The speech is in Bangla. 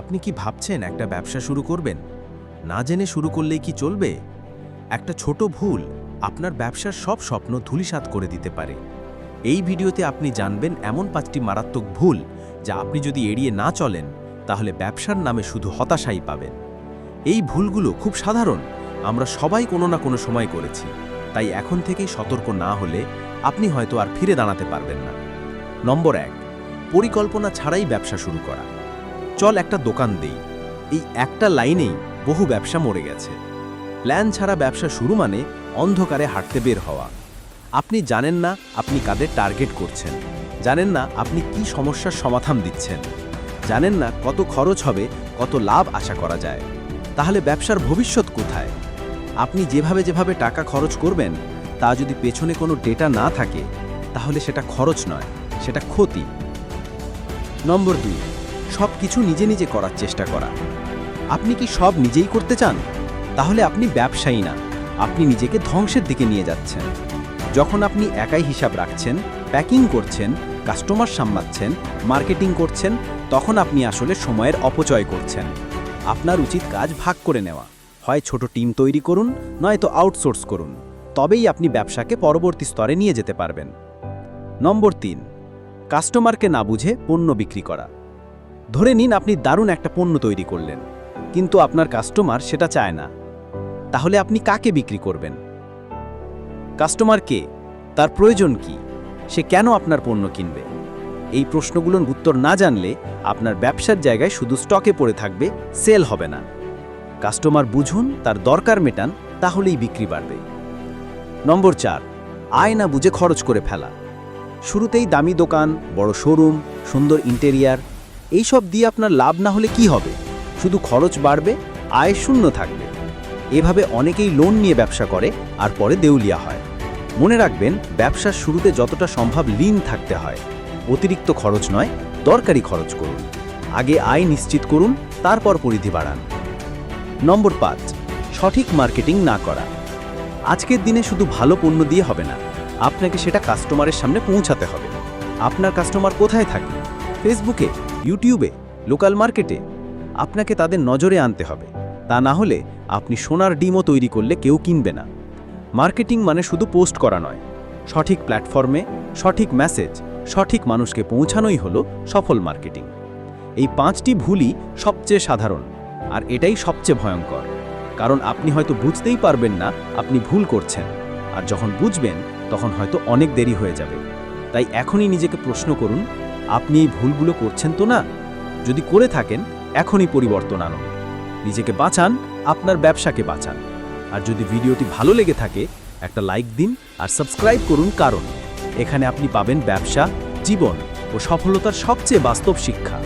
আপনি কি ভাবছেন একটা ব্যবসা শুরু করবেন? না জেনে শুরু করলেই কি চলবে? একটা ছোট ভুল আপনার ব্যবসার সব স্বপ্ন ধূলিসাৎ করে দিতে পারে। এই ভিডিওতে আপনি জানবেন এমন পাঁচটি মারাত্মক ভুল যা আপনি যদি এড়িয়ে না চলেন, তাহলে ব্যবসার নামে শুধু হতাশাই পাবেন। এই ভুলগুলো খুব সাধারণ, আমরা সবাই কোনো না কোনো সময় করেছি, তাই এখন থেকেই সতর্ক না হলে আপনি হয়তো আর ফিরে দাঁড়াতে পারবেন না। নম্বর এক, পরিকল্পনা ছাড়াই ব্যবসা শুরু করা। চল একটা দোকান দেই। এই একটা লাইনেই বহু ব্যবসা মরে গেছে। প্ল্যান ছাড়া ব্যবসা শুরু মানে অন্ধকারে হাঁটতে বের হওয়া। আপনি জানেন না আপনি কাদের টার্গেট করছেন। জানেন না আপনি কি সমস্যার সমাধান দিচ্ছেন। জানেন না কত খরচ হবে, কত লাভ আশা করা যায়। তাহলে ব্যবসার ভবিষ্যৎ কোথায়? আপনি যেভাবে যেভাবে টাকা খরচ করবেন, তা যদি পেছনে কোনো ডেটা না থাকে, তাহলে সেটা খরচ নয়, সেটা ক্ষতি। নম্বর দুই সব কিছু নিজে নিজে করার চেষ্টা করা। আপনি কি সব নিজেই করতে চান? তাহলে আপনি ব্যবসায়ী না। আপনি নিজেকে ধ্বংসের দিকে নিয়ে যাচ্ছেন। যখন আপনি একাই হিসাব রাখছেন, প্যাকিং করছেন, কাস্টমার সামলাচ্ছেন, মার্কেটিং করছেন, তখন আপনি আসলে সময়ের অপচয় করছেন। আপনার উচিত কাজ ভাগ করে নেওয়া। হয় ছোট টিম তৈরি করুন নয়তো আউটসোর্স করুন। তবেই আপনি ব্যবসাকে পরবর্তী স্তরে নিয়ে যেতে পারবেন। নম্বর তিন, কাস্টমারকে না বুঝে পণ্য বিক্রি করা। ধরে নিন আপনি দারুণ একটা পণ্য তৈরি করলেন, কিন্তু আপনার কাস্টমার সেটা চায় না। তাহলে আপনি কাকে বিক্রি করবেন? কাস্টমার কে? তার প্রয়োজন কি? সে কেন আপনার পণ্য কিনবে? এই প্রশ্নগুলোর উত্তর না জানলে আপনার ব্যবসার জায়গায় শুধু স্টকে পড়ে থাকবে, সেল হবে না। কাস্টমার বুঝুন, তার দরকার মেটান, তাহলেই বিক্রি বাড়বে। নম্বর চার, আয় না বুঝে খরচ করে ফেলা। শুরুতেই দামি দোকান, বড় শোরুম, সুন্দর ইন্টেরিয়ার এইসব দিয়ে আপনার লাভ না হলে কি হবে? শুধু খরচ বাড়বে, আয় শূন্য থাকবে। এভাবে অনেকেই লোন নিয়ে ব্যবসা করে আর পরে দেউলিয়া হয়। মনে রাখবেন, ব্যবসার শুরুতে যতটা সম্ভব লিন থাকতে হয়। অতিরিক্ত খরচ নয়, দরকারি খরচ করুন। আগে আয় নিশ্চিত করুন, তারপর পরিধি বাড়ান। নম্বর পাঁচ, সঠিক মার্কেটিং না করা। আজকের দিনে শুধু ভালো পণ্য দিয়ে হবে না, আপনাকে সেটা কাস্টমারের সামনে পৌঁছাতে হবে। আপনার কাস্টমার কোথায় থাকে? ফেসবুকে ইউটিউবে, লোকাল মার্কেটে, আপনাকে তাদের নজরে আনতে হবে। তা না হলে আপনি সোনার ডিমও তৈরি করলে কেউ কিনবে না। মার্কেটিং মানে শুধু পোস্ট করা নয়। সঠিক প্ল্যাটফর্মে, সঠিক মেসেজ, সঠিক মানুষকে পৌঁছানোই হলো সফল মার্কেটিং। এই পাঁচটি ভুলই সবচেয়ে সাধারণ, আর এটাই সবচেয়ে ভয়ঙ্কর। কারণ আপনি হয়তো বুঝতেই পারবেন না আপনি ভুল করছেন, আর যখন বুঝবেন, তখন হয়তো অনেক দেরি হয়ে যাবে। তাই এখনই নিজেকে প্রশ্ন করুন আপনি এই ভুলগুলো করছেন তো না? যদি করে থাকেন, এখনই পরিবর্তন আনুন। নিজেকে বাঁচান, আপনার ব্যবসাকে বাঁচান। আর যদি ভিডিওটি ভালো লেগে থাকে, একটা লাইক দিন আর সাবস্ক্রাইব করুন কারণ। এখানে আপনি পাবেন ব্যবসা, জীবন ও সফলতার সবচেয়ে বাস্তব শিক্ষা।